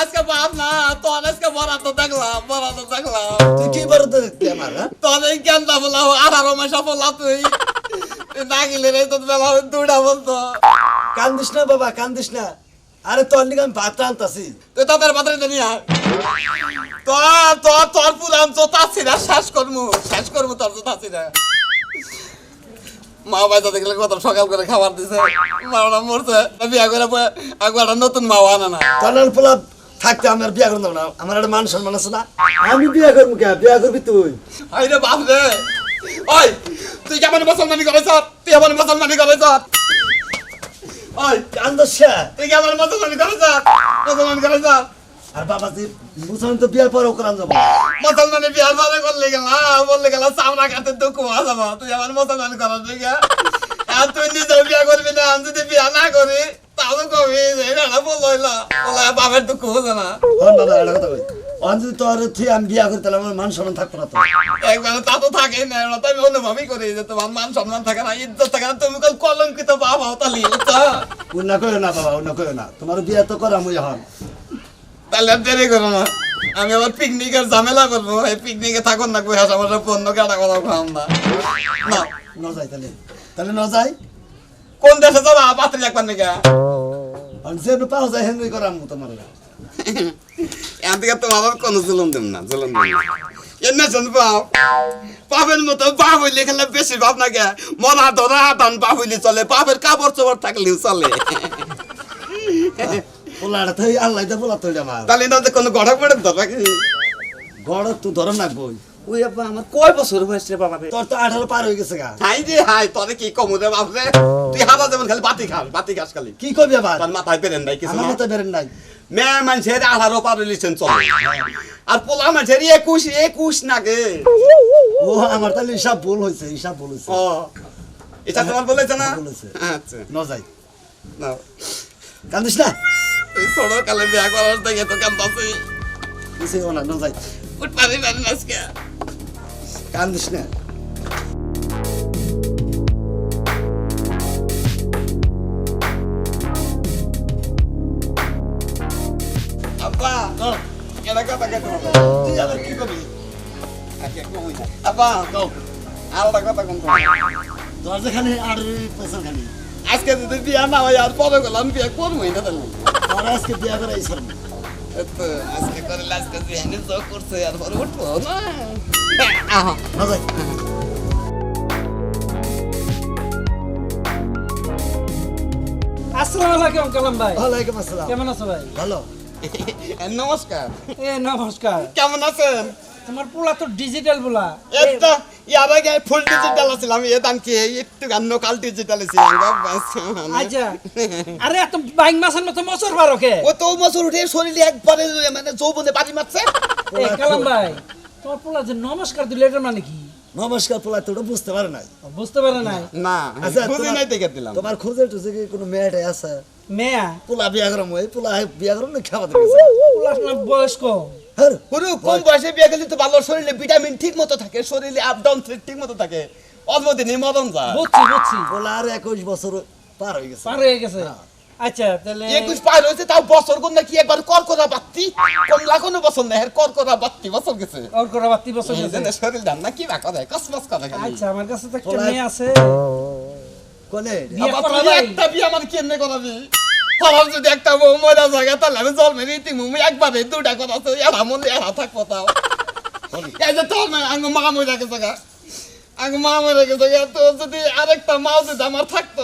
আজকে বাপ না তোর আজকে বড় তো দেখলাম বড় তো দেখলাম। তুই কি বড় তো দেখতে আমার? তোর এই জ্ঞানটা বলা আঠারো মাস বলা তুই? না গেলে রে তোর বেলা দুটা বলতো। কান্দিস না বাবা কান্দিস না। আরে তোর নিকে আমি ভাত আনতাছি তুই তাদের বাদরে জানি আর। তোর তোর তোর পুরান জোতা আছি না শেষ করমু শেষ করমু তোর জোতা আছি না। মা বাইতা দেখলে কত সকাল করে খাবার দিছে মাওনা মরছে। বিয়া করে একটা নতুন মা আনা না। তোর নাল পোলা থাকতে আমার বিয়া করতাম না আমার একটা মান সম্মান আছে না। আমি বিয়া করব কে? বিয়া করবি তুই? আই রে বাপ রে। ওই তুই কেমন মুসলমানি করেছ তুই কেমন মুসলমানি করেছ ওই কান্দস তুই কেমন মুসলমানি করেছ মুসলমানি করেছ আর বাবা তুই মুসলমান তো বিয়ার পরেও করান যাব। মুসলমানি বিয়ার পরে করলে গেল বললে গেল সামনা কাতে দুঃখ আসাবো তুই আমার মুসলমানি করার দিকে আর তুই নিজেও বিয়া করবি না আমি যদি বিয়া না করি তাহলে কবি এটা বলল হইল বলে বাপের দুঃখ বোঝে না। হন বাবা একটা কথা কই অন তোর তুই আমি বিয়া করি তাহলে আমার মান সম্মান থাকব না তো। একবার তা তো থাকেই না ওটা তো আমি অনুভবই করি যে তোমার মান সম্মান থাকে না ইজ্জত থাকে না তুমি কল কলঙ্কিত বাবা তালি বুঝছ উন্না কইও না বাবা উন্না কইও না। তোমার বিয়া তো হন তাহলে দেরি করো না। আমি আবার পিকনিকের ঝামেলা করব এই পিকনিকে থাকুন না কই হাসা আমার পণ্য কাটা কথা খাম না। না। যাই তাহলে। তাহলে ন যাই। কোন দেশে যাবা পাত্রী একবার নাকি যে পাওয়া যায় হেন করাম তোমার এখান থেকে তোমার কোনো জুলুম দিম না জুলুম দিম না। এনে শুন বাপ বাপের মতো বাপ হইলে খেলে বেশি বাপ না গে। মনা ধরা হাতান বাপ হইলে চলে বাপের কাপড় চোপড় থাকলেও চলে। পোলাটা আল্লাহ পোলা আমার। তাহলে না যে কোনো গড়া পড়ে ধরা কি? গড় তুই ধরম নাকবই ওই আব্বা আমার কয় বছর হয়েছে বাবা রে তোর তো আঠারো পার হয়ে গেছে গা। হাই রে হাই তোরে কি কমু রে বাপ রে তুই হাতা যেমন খালি বাতি খাস বাতি খাস খালি। কি করবি আবার? তোর মাথায় পেরেন নাই কিছু আমার না। বেরেন নাই। মেয়ে মানুষের আঠারো পার লিছেন চলে। আর পোলা মানুষের একুশ একুশ নাগে ও আমার তাহলে হিসাব ভুল হয়েছে হিসাব ভুল হয়েছে। ও এটা তোমার বলেছে না? বলেছে। আচ্ছা। ন যাই। না। কান্দিস না? তুই ছোট কালে বিয়া করার থেকে তো কান্দাছি। কিছু না ন যাই। উঠ পারি পারি আজকে কান্দিস না। আব্বা তুই আবার কি করবি? আচ্ছা আব্বা কথা আর খালি। আজকে যদি বিয়া না হয় আর পরে গেলাম বিয়া করবোই না তাহলে তোর আজকে বিয়া করে আইসার আজকে করে আজকে বিয়া নিয়ে করছে আর পরে উঠবো না। আহা ন আসসালামু আলাইকুম কালাম ভাই। ওয়ালাইকুম আসসালাম। কেমন আছো ভাই? ভালো। নমস্কার। এ নমস্কার। কেমন আছেন? তোমার পোলা তো ডিজিটাল পোলা। এটা ইয়ার আগে ফুল ডিজিটাল ছিলাম এ দান কি একটু গান কাল ডিজিটাল ছিলাম আচ্ছা। আরে এত বাইং মাছের মতো মচর পারো কে? ও তো বছর উঠে শরীরে একবারে মানে যৌবনে বাড়ি মারছে। এ কালাম ভাই পোলা যে নমস্কার দিল এটার মানে কি? নমস্কার পোলা তোটা বুঝতে পারে নাই। বুঝতে পারে নাই? না আচ্ছা বুঝি নাই দেখে দিলাম। তোমার খোঁজে টুজে কি কোনো মেয়েটাই আছে? মেয়া? পোলা বিয়া করম ওই পোলা বিয়া করম না খাওয়া দিয়েছে পোলার না বয়স কম হ্যাঁ। পুরো কম বয়সে বিয়ে গেলে তো ভালো শরীরে ভিটামিন ঠিক মতো থাকে শরীরে আপ ডাউন ঠিক মতো থাকে। অল্প দিনে যায়। বুঝছি বুঝছি। পোলা আর একুশ বছর পার হয়ে গেছে। পার হয়ে গেছে। আচ্ছা তাহলে একুশ পার হয়েছে তাও বছর কোন নাকি একবার কর করা বাত্তি। কমলা কোনো বছর না এর কর করা বাত্তি বছর গেছে। ওর করা বাত্তি বছর গেছে। জন্য শরীর ধান না কি বা করে কসমস খালি। আচ্ছা আমার কাছে তো একটা মেয়ে আছে। বিয়ে আবার ভাই। একটা বিয়ে আমার কেমনে করাবি আমার যদি একটা বউ মরা জায়গা তাহলে আমি জন্মের রীতি মুমি একবারে দুটা কথা তো এরা মনে এরা থাকব তাও। এই যে তোর আঙ্গ মা মরে গেছে গা মা মরে গেছে তো যদি আরেকটা মাও যদি আমার থাকতো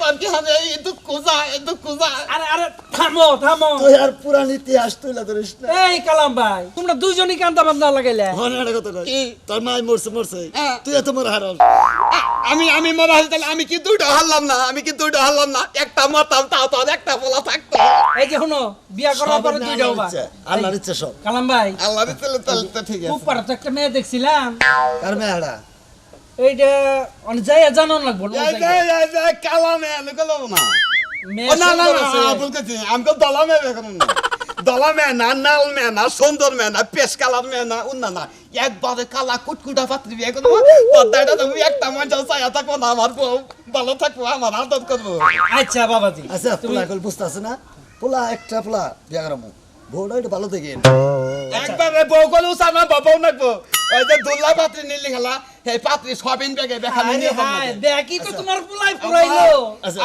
তার কি হবে? এই দুঃখ যা এই দুঃখ যা। আরে আরে থামো থামো। তুই আর পুরান ইতিহাস তুইলা ধরিস না। এই কালাম ভাই তোমরা দুইজনই কান্দা বান্দা লাগাইলে। হন একটা কথা কই কি? তোর মাই মরছে মরছে। হ্যাঁ। তুই এত মর হারাস আ- আমি আমি মরা হলে তাহলে আমি কি দুইটা হারলাম না? আমি কি দুইটা হারলাম না? একটা মরতাম তাও তো একটা বলা থাকতো। এই যে শুনো বিয়া করার পরে দুইটা হবা। আল্লাহর ইচ্ছা সব। কালাম ভাই আল্লাহ ইচ্ছা তাহলে তো ঠিক আছে। পারো তো একটা মেয়ে দেখছিলাম। কার মেয়ে এইটা যাই জানো লাগবো না আমি না। না না না। আমি দলা মেয়ে এখন না। দলা মেয়ে না নাল মেয়ে না সুন্দর মেয়ে না পেশ কালার মেয়ে না উন্না না। একবারে কালা কুটকুটা পাত্রী বিয়ে করব। পর্দাটা তুমি একটা থাকব না আমার বউ ভালো থাকব আমার আদর করব। আচ্ছা বাবাজি আচ্ছা তুমি পোলা কল বুঝতে আছে না? পোলা একটা পোলা বিয়া করম। বউটা একটু ভালো থেকে একবারে বউ গলে উসামা বাবাও নাকবো। ওই যে দুল্লা পাত্রী নীলি খেলা সেই পাত্রী সবিন ব্যাগে দেখানো আরে নিয়ে হায়, দেখি তো তোমার পুলাই পুরাইলো।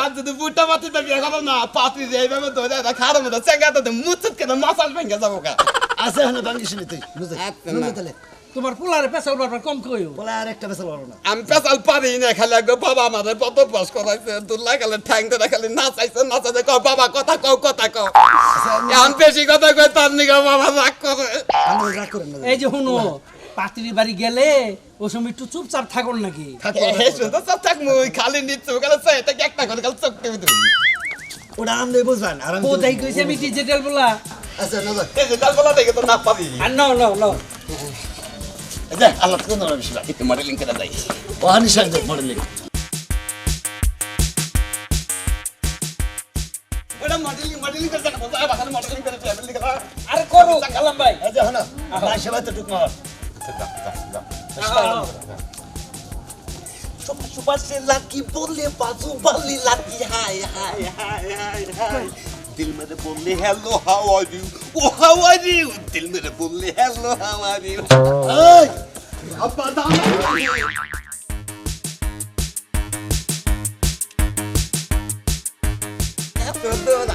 আর যদি বুট্টা পাত্রীটা বিয়ে করো না পাত্রী যে এইভাবে ধরে এটা খাড়ো মতো চেঙ্গা তো মুচুত কেন মাসাল ভেঙে যাব কা আছে হ্যাঁ ভাঙ্গিস নি তুই। আচ্ছা, না। তাহলে? তোমার পুলারে পেছাল বারবার কম কইও। বলে আর একটা বেসাল পারব না। আমি পেশাল পারি না খালি একবার বাবা আমাদের কত বস করাইছে। দুল্লা খালি ঠ্যাং ধরে খালি নাচাইছে নাচাইছে কও বাবা কথা কও কথা কও। এখন বেশি কথা কয় তার নিকে বাবা রাগ করে। আমি রাগ করেন না। এই যে শুনো পাত্রীর বাড়ি গেলে ও সময় একটু চুপচাপ থাকুন নাকি? থাকো হে শুনতো সব থাক মুই খালি নিচ্ছ একটা করে খালি চোখ টিপে দিবি ওটা বুঝবেন আর আমি ও যাই কইছে আমি ডিজিটাল বলা আচ্ছা না এই বলা দেখে তো না পাবি। আর নাও নাও নাও। আল্লাহ না। মডেলিং করে ওটা মডেলিং মডেলিং মডেলিং ফ্যামিলি আরে করো কালাম ভাই। এই যে হনা নাই সেবা তো টুক মার সুপার সে লাকি বললে বাজু বালি lucky hi hi hi hi hi দিল মেরে বললে হ্যালো হাউ আর ইউ ও হাউ আর ইউ দিল মেরে বললে হ্যালো হাউ আর ইউ এই আপা দাম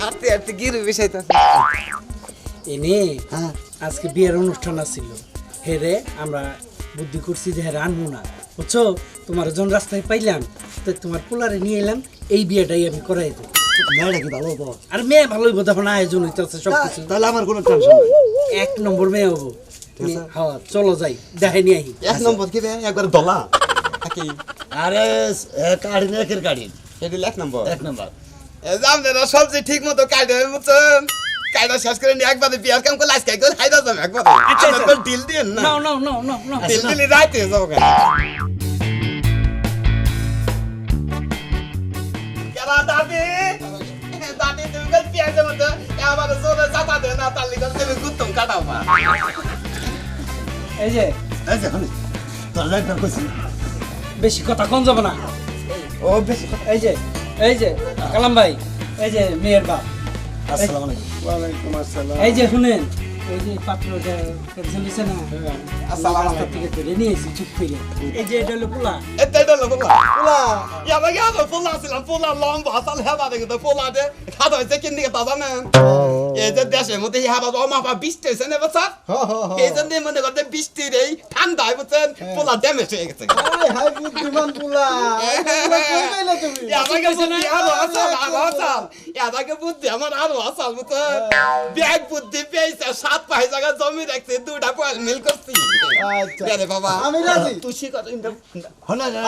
হাতে হাতে গিরে বিষয়টা এনে হ্যাঁ আজকে বিয়ের অনুষ্ঠান আছিল। হেরে আমরা বুদ্ধি করছি যে হেরে আনব না। বুঝছ? তোমার জন রাস্তায় পাইলাম তো তোমার পোলারে নিয়ে এলাম এই বিয়েটাই আমি করাই দেবো। মেয়েটা কি ভালো হব? আর মেয়ে ভালোই বোধ এখন আয়োজন হইতেছে সব কিছু তাহলে আমার কোনো টেনশন নাই। এক নম্বর মেয়ে হব। হ্যাঁ চলো যাই দেখাই নিয়ে আহি। এক নম্বর কি বে একবার দলা। আরে কাড়ি একের কাড়ি? এটি এক নম্বর। এক নাম্বার। আপনারা সবজি ঠিক মতো কাটে বুঝছেন কায়দা শেষ করে নিয়ে একবারে বিয়ার কাম করলে আজকে করে হাইদা যাবে একবারে। আপনার ডিল দিন না। নাও নাও নাও নাও নাও। ডিল দিলি রাইতে যাব কেন? কেরা দাদি? দাদি তুমি কাল পেঁয়াজের মধ্যে আবার জোরে চাপা দে না তার লিগে তুমি গুত্তম কাটাও মা এই যে এই যে হনি তোর একবার কইছি। বেশি কথা কম যাবে না? ও বেশি এই যে এই যে কালাম ভাই এই যে মেয়ের বাপ। আসসালামু আলাইকুম। ওয়ালাইকুম আসসালাম। এই যে শুনেন এই যে পাত্রটা টেনশন নিছে না আসসালামু রাস্তা থেকে ধরে নিয়েছি চুপ করে। এই যে এটা হলো পোলা। Este es lo pola. Pola. Ya me quedo pola si la pola lomba sal heba de que pola de. Hada de que ni que এই যে দেশের মধ্যে হাবা অমা বা বৃষ্টি হয়েছে না বছর এই জন্য মনে করতে বৃষ্টি রে ঠান্ডায় বুঝছেন পোলা ড্যামেজ হয়ে গেছে। হাই হাই বুদ্ধিমান পুলা বুদ্ধি আসাল আমাকে বুদ্ধি আমার আরও আসাল বুঝছেন ব্যাগ বুদ্ধি পেয়েছে সাত পাঁচ জায়গা জমি রাখছে দুটা পয়েল মিল করছি। আচ্ছা। বাবা। আমি রাজি। তুই শিখর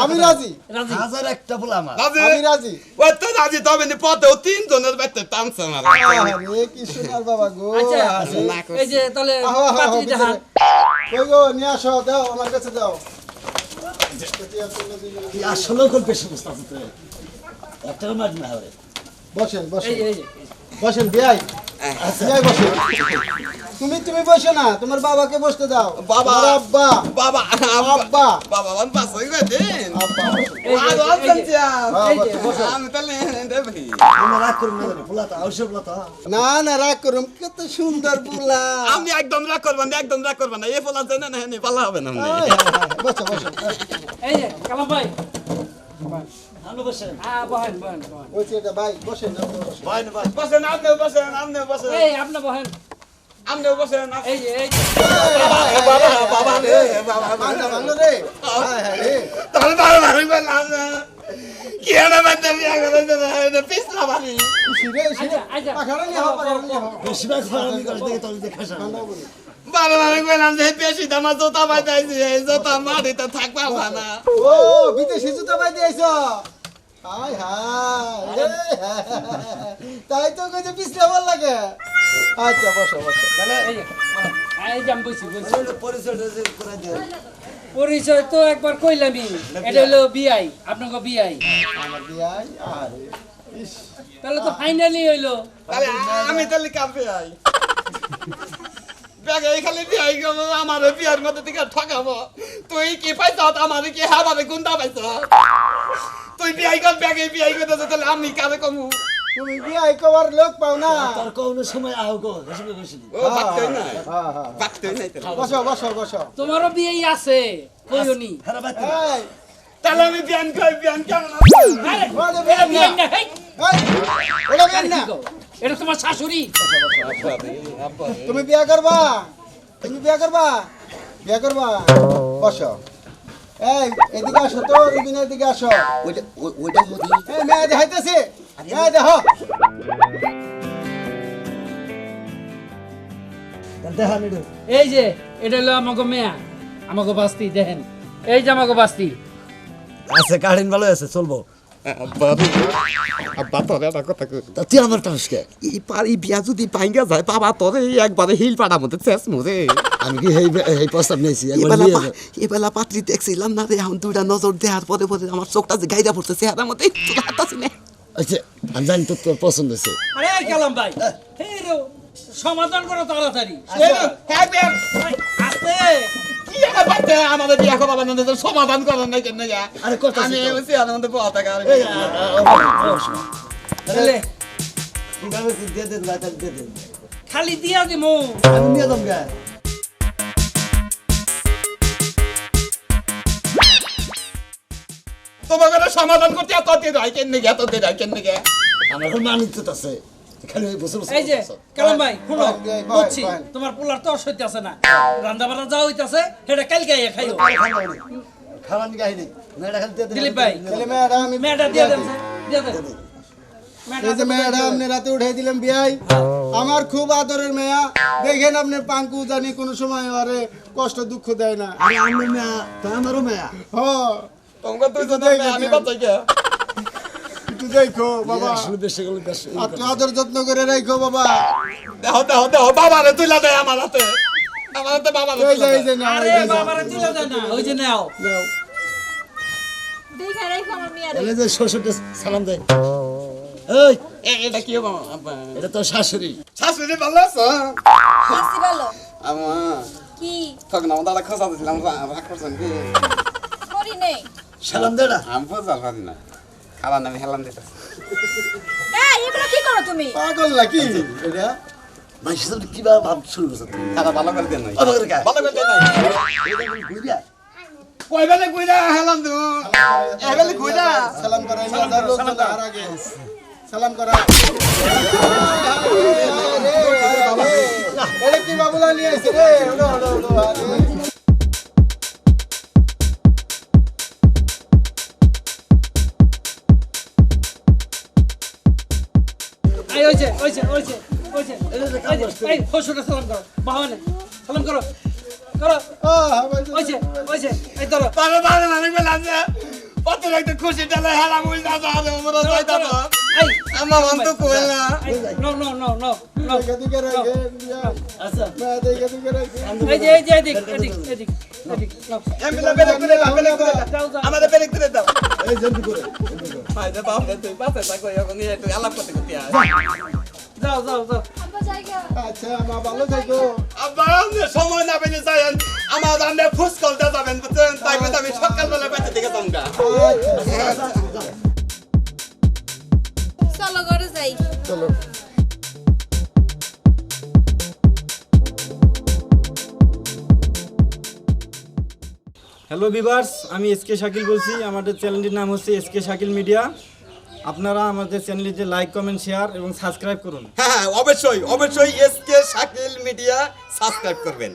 আমি রাজি। রাজি। হাজার একটা বলে আমার। আমি রাজি। ওই তো রাজি তবে নি পথেও তিনজনের বেতে টানছে আমার। আরে কি সুন্দর বাবা গো আচ্ছা এই যে তাহলে আহো, আহো, আহো, পাত্রীটা হান ভিতরে। কই গো নিয়ে আসো দাও আমার কাছে দাও। আসলেও কোন পেশে বসতে আছে তো একটা মাঠ না হবে বসেন বসেন। বসেন বিয়াই। তুমি তুমি বসে না তোমার বাবাকে বসতে দাও। বাবা। আব্বা। বাবা আব্বা। বাবা আব্বা। আমি দেবি। আমরা রাগ করুন না না না রাগ করুম কত সুন্দর পুলা। আমি একদম রাগ করবেন না একদম রাগ করবেন না। এ ফলা জানেন না হেনে পালা হবে না হায়, হায়, বসো বসো। এই কালাম ভাই। বাবা বাবা রে বাবা ভাঙলো, ভাঙলো রে। রে। তাহলে বাবা বাড়ি বললাম কি এনে বাদ বিয়া করে পিছলা বাড়ি। খুশি রে খুশি রে। পাখাড়া নিয়ে হও পাখাড়া নিয়ে হও বেশি ভাগ ফারামি করে দেখে তোর দেখা যায় বাবা বাড়ি বললাম যে বেশি দামা জোতা বাজাইছি এই জোতা মাটিতে থাকবা না ও বিদেশি জুতা পাই দিয়েছ হাই রে। তাই তো পিছলে ভালো লাগে। আচ্ছা বসো বসো। যে এই যে বসি বসি পরিচয় করে দেয় পরিচয় তো একবার কইলামই এটা হলো বিআই আপনাকে বিআই। আমার আরে তাহলে তো ফাইনালি হইল। আমি তাহলে কাপে আই ব্যাগে খালি বিয়াই আমার বিয়ার মধ্যে থেকে ঠকাবো। তুই কি পাইছ আমার কি হাবারে গুন্ডা পাইছ তুই বিয়াই কর ব্যাগে বিয়াই করতে তাহলে আমি কারে কমু? তুমি বিয়াই কবার লোক পাও না। তোর কোনো সময় আহ গো রসুন রসুন ও বাক্তই নাই। হ্যাঁ হ্যাঁ বাক্তই নাই বসো বসো বসো। তোমারও বিয়েই আছে কইওনি। হ্যাঁ তাহলে আমি বিয়ান কই বিয়ান কেমন আরে, বিয়ে বিয়ে না। না, হেই, ওটা বিয়ে না? এটা তোমার শাশুড়ি। তুমি বিয়া করবা? তুমি বিয়া করবা? বিয়া করবা? বসো। এই এদিকে আসো তো রুবিনের দিকে আসো। ওইটা ওই- ওইটা মতি এই মেয়ে দেখাইতেছে। মেয়ে দেখ। দেখা এই যে এটা হলো আমাকে মেয়া আমাকে বাস্তি দেখেন। এই যে আমাকে বাস্তি। আছে কাহিন ভালো আছে চলবো। আব্বা রে, আব্বা কথা কই। তা তুই আমার টানসকে এই পার এই বিয়া যদি ভাঙ্গা যায় বাবা তোরে একবারে হিল পাড়া মধ্যে শেষ মরে। আমি কি এই এই প্রস্তাব নিয়েছি? এবেলা পাত্রী দেখছিলাম না রে এখন দুইটা নজর দেওয়ার পরে পরে আমার চোখটা যে গাইদা পড়ছে চেহারার মধ্যে তোর হাত আছে না। আচ্ছা আমি জানি তো তোর পছন্দ হয়েছে। আরে কালাম ভাই সমাধান করো তাড়াতাড়ি। আস্তে। বাচ্চা আমাদের বিয়া করা বানানো সমাধান করেন না কেন গা আরে কথা আমি। বলছি আর আমাদের বড় টাকা এই, আ, আ, আ, অবশ্যই। তাহলে ঠিক আছে, দিয়ে দেন ভাই, তাহলে দিয়ে দেন। খালি দিয়া দিমু আমি নিয়ে যাম গা তোমাকে সমাধান করতে এত দিন হয় কেন গা এত দিন হয় কেন গা আমার এখন মানিত আছে খালি ওই বছর বছর এই যে কালাম ভাই শুনো ভাই, ভাই, ভাই, বুঝছি তোমার পোলার তো অসহ্য আছে না। রান্না বান্না যা হইতাছে সেটা কালকে আইয়া খাইও খাওয়ান কাহিনী মেয়েটা খালি দিয়ে দিলীপ ভাই। ছেলে মেয়েরা আমি মেয়েটা দিয়ে দেন দিয়ে দেন। এই যে মেয়েরা আপনি রাতে উঠে দিলাম বিয়াই। আমার খুব আদরের মেয়া। দেখেন আপনি পাঙ্কু জানি কোনো সময় আরে কষ্ট দুঃখ দেয় না। আরে আমার মেয়া তো আমারও মেয়া। হ। আমি বাচ্চা একটু দেখো বাবা। আপনি আদর যত্ন করে রাখো বাবা। দেহ দেহ দেহ বাবারে তুইলা দেয় আমার হাতে। আমার হাতে এই এই যে দেয়। না আরে এই যে। বাবারে তুলে না ওই যে নাও। নাও। দেখে রেখো আমার মেয়ের তাহলে যে শ্বশুরকে সালাম দেয়। এই এ- এটা কি আব্বা? এটা তো শাশুড়ি। শাশুড়ি ভালো আছো? আসি ভালো? আমার কি? তখন আমার দাদা খোঁজা দিয়েছিলাম রাগ করছেন কি? করি নেই। সালাম দে না। আমি পারি না। খাবার নামে হেলান দিতে। এই এগুলো কি করো তুমি? পাগল নাকি? এটা? মানুষের সাথে কীভাবে ভাব শুরু করছে? তুমি খাবার ভালো করে দেন নাই। ভালো করে খায়। ভালো করে দেন নাই। বুঝলিয়া? কই বেলে কইরা হেলাম দেবো? এবেলে কইরা? সালাম করা নিয়ে যার লোক চলে আর সালাম করা। এই ফসুটা সালাম করো বাহানে সালাম করো করো। ওইছে ওইছে এই ধরো। তবে ভালো মানে বেলা আছে কত একটা খুশি ডালে হেলাম উইল না যাবে আমরা যাইতা তো। এই আমার মন তো কইলা no. No no no no দিকে রাখে আচ্ছা। মেয়ে দেখে দিকে রাখে এই যে এই যে এদিক এদিক এদিক এদিক নাও। এমবিলা বেলে করে দাও বেলে করে দাও যাও যাও আমাদের বেলে করে দাও। এই জলদি করে। ভাই দে বাপ তুই পাশে থাকো এখন নিয়ে তুই আলাপ করতে করতে আয়। যাও যাও যাও। আচ্ছা মা ভালো থাকো। আব্বা সময় না পেলে যাইন আমার রান্না ফুস করতে যাবেন বুঝছেন? তাই আমি সকালবেলা বাইরে দিকে যামগা চলো ঘরে যাই। চলো। হ্যালো ভিভার্স আমি এস কে শাকিল বলছি। আমাদের চ্যানেলটির নাম হচ্ছে এস কে শাকিল মিডিয়া। আপনারা আমাদের চ্যানেলে যে লাইক কমেন্ট শেয়ার এবং সাবস্ক্রাইব করুন। হ্যাঁ অবশ্যই অবশ্যই এসকে শাকিল মিডিয়া সাবস্ক্রাইব করবেন।